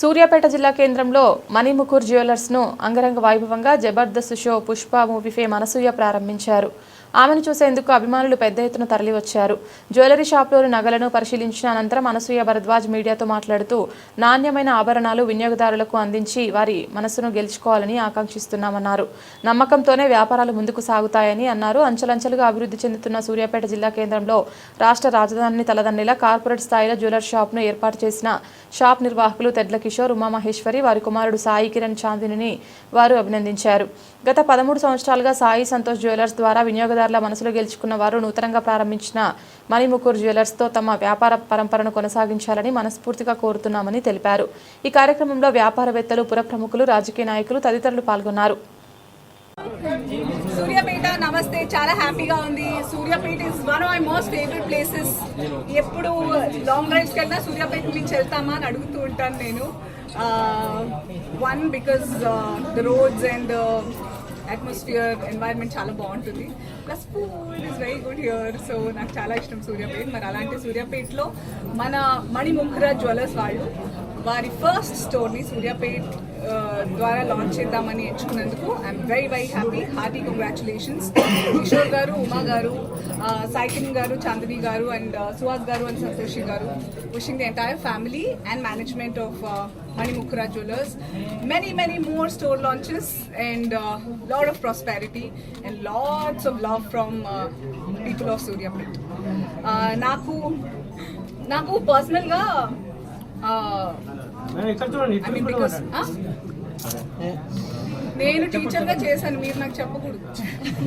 సూర్యాపేట జిల్లా కేంద్రంలో మణిముఖూర్ జ్యువెలర్స్ను అంగరంగ వైభవంగా Jabardasth show Pushpa movie fame Anasuya ప్రారంభించారు. ఆమెను చూసేందుకు అభిమానులు పెద్ద ఎత్తున తరలివచ్చారు? జ్యువెలరీ షాప్లోని నగలను పరిశీలించిన అనంతరం అనసూయ భరద్వాజ్ మీడియాతో మాట్లాడుతూ నాణ్యమైన ఆభరణాలు వినియోగదారులకు అందించి వారి మనసును గెలుచుకోవాలని ఆకాంక్షిస్తున్నామన్నారు. నమ్మకంతోనే వ్యాపారాలు ముందుకు సాగుతాయని అన్నారు. అంచెలంచెలుగా అభివృద్ధి చెందుతున్న సూర్యాపేట జిల్లా కేంద్రంలో రాష్ట్ర రాజధానిని తలదన్నేలా కార్పొరేట్ స్థాయిలో జ్యువెలర్ షాప్ను ఏర్పాటు చేసిన షాప్ నిర్వాహకులు తెడ్ల కిషోర్ ఉమామహేశ్వరి వారి కుమారుడు సాయి కిరణ్ చాందిని వారు అభినందించారు. గత పదమూడు సంవత్సరాలుగా సాయి సంతోష్ జ్యువెలర్స్ ద్వారా వినియోగదారు వినియోగదారుల మనసులో గెలుచుకున్న వారు నూతనంగా ప్రారంభించిన మణిముకూర్ జ్యువెలర్స్తో తమ వ్యాపార పరంపరను కొనసాగించాలని మనస్ఫూర్తిగా కోరుతున్నామని తెలిపారు. ఈ కార్యక్రమంలో వ్యాపారవేత్తలు పుర ప్రముఖులు రాజకీయ నాయకులు తదితరులు పాల్గొన్నారు. సూర్యాపేట నమస్తే. చాలా హ్యాపీగా ఉంది. Suryapet is one of my most favourite places ఎప్పుడు లాంగ్ డ్రైవ్స్కి వెళ్ళినా సూర్యాపేట నుంచి వెళ్తామా అని అడుగుతూ ఉంటాను నేను. One because the roads and atmosphere environment చాలా బాగుంటుంది. Plus food is very good here so నాకు చాలా ఇష్టం సూర్యాపేట్. మరి అలాంటి సూర్యాపేట్లో మన మణిముఖరా జ్యువెలర్స్ వాళ్ళు వారి ఫస్ట్ స్టోర్ని సూర్యాపేట్ ద్వారా లాంచ్ చేద్దామని ఎంచుకున్నందుకు I'm very very happy hearty congratulations Kishore garu Uma garu సాయికిన్ గారు చాందిని గారు and Suhas garu and Santoshi garu wishing the entire family and management of Manimukhara jewellers many many more store launches and lot of prosperity and lots of love from people of Suryapet నాకు నాకు పర్సనల్గా నేను టీచర్గా చేశాను మీరు నాకు చెప్పకూడదు.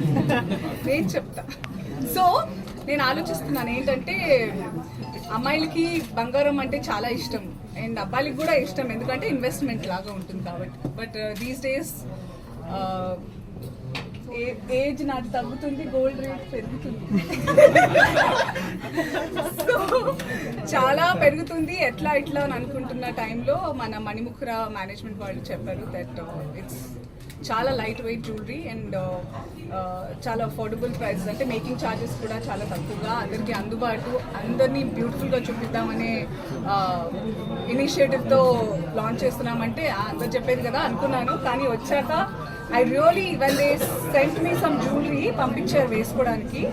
నేను చెప్తా. సో నేను ఆలోచిస్తున్నాను ఏంటంటే అమ్మాయిలకి బంగారం అంటే చాలా ఇష్టం. అండ్ అబ్బాయిలకి కూడా ఇష్టం ఎందుకంటే ఇన్వెస్ట్మెంట్ లాగా ఉంటుంది కాబట్టి. బట్ దీస్ డేస్ ఏజ్ నాది తగ్గుతుంది గోల్డ్ రేట్ పెరుగుతుంది. చాలా పెరుగుతుంది. ఎట్లా ఇట్లా అని అనుకుంటున్న టైంలో మన మణిముఖర మేనేజ్మెంట్ వాళ్ళు చెప్పారు దట్ ఇట్స్ uh, చాలా లైట్ వెయిట్ జ్యువెలరీ అండ్ చాలా అఫోర్డబుల్ ప్రైస్ అంటే మేకింగ్ ఛార్జెస్ కూడా చాలా తక్కువగా అందరికీ అందుబాటు అందరినీ బ్యూటిఫుల్గా చూపిద్దామనే uh, ఇనిషియేటివ్తో లాంచ్ చేస్తున్నామంటే అందరు చెప్పేది కదా అనుకున్నాను. కానీ వచ్చాక I really when they sent me some jewellery పంపించారు వేసుకోవడానికి.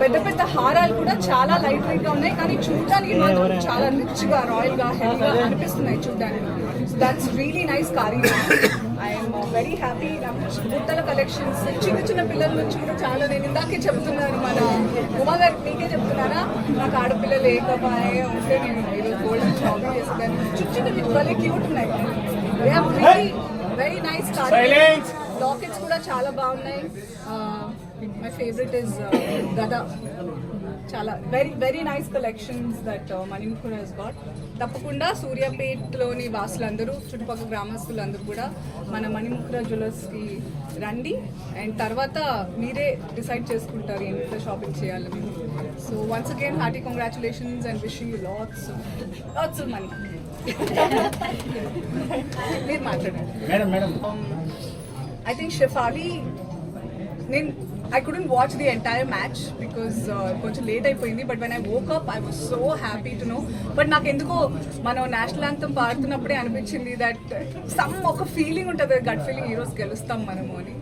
పెద్ద పెద్ద హారాలు కూడా చాలా లైట్ వెయిట్గా ఉన్నాయి. కానీ చూడడానికి మాత్రం చాలా రిచ్గా రాయల్గా హెవీగా అనిపిస్తున్నాయి చూడడానికి దట్స్ రియలీ నైస్ కారీ ఐఎమ్ వెరీ హ్యాపీ బుట్టల కలెక్షన్స్ చిన్న చిన్న పిల్లల నుంచి కూడా చాలా నేను ఇందాకే చెప్తున్నాను. మన ఉమా గారికి మీకే చెప్తున్నారా నాకు ఆడపిల్లలు ఏకపాయే ఉంటే నేను ఈరోజు గోల్డ్ షాపింగ్ చేస్తాను చిన్న చిన్న భలే క్యూట్ ఉన్నాయి. వెరీ వెరీ నైస్ లాకెట్స్ కూడా చాలా బాగున్నాయి. మై ఫేవరెట్ ఇస్ గదా చాలా very very nice collections that Manimukhur has got తప్పకుండా సూర్యాపేట్లోని వాసులందరూ చుట్టుపక్కల గ్రామస్తులందరూ కూడా మన మణిముఖుర జ్యువెలర్స్కి రండి. అండ్ తర్వాత మీరే డిసైడ్ చేసుకుంటారు ఎంత షాపింగ్ చేయాలని so once again hearty congratulations and wishing you lots lots money మీరు మాట్లాడండి. I think Shefali, నేను I couldn't watch the entire match because కొంచెం లేట్ అయిపోయింది. But when I woke up I was so happy to know but నాకు ఎందుకో మనం national anthem పాడుతున్నప్పుడే అనిపించింది దట్ సమ్ ఒక ఫీలింగ్ ఉంటుంది గట్ ఫీలింగ్ ఈరోజు గెలుస్తాం మనము అని.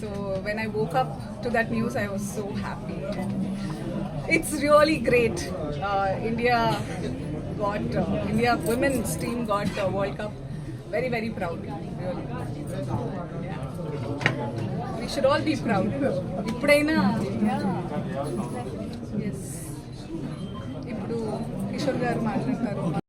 So when I woke up to that news I was so happy it's really great India got India women's team got world cup very very proud really we should all be proud ఇప్పుడైనా ఇప్పుడు కిషోర్ గారు మాట్లాడతారు.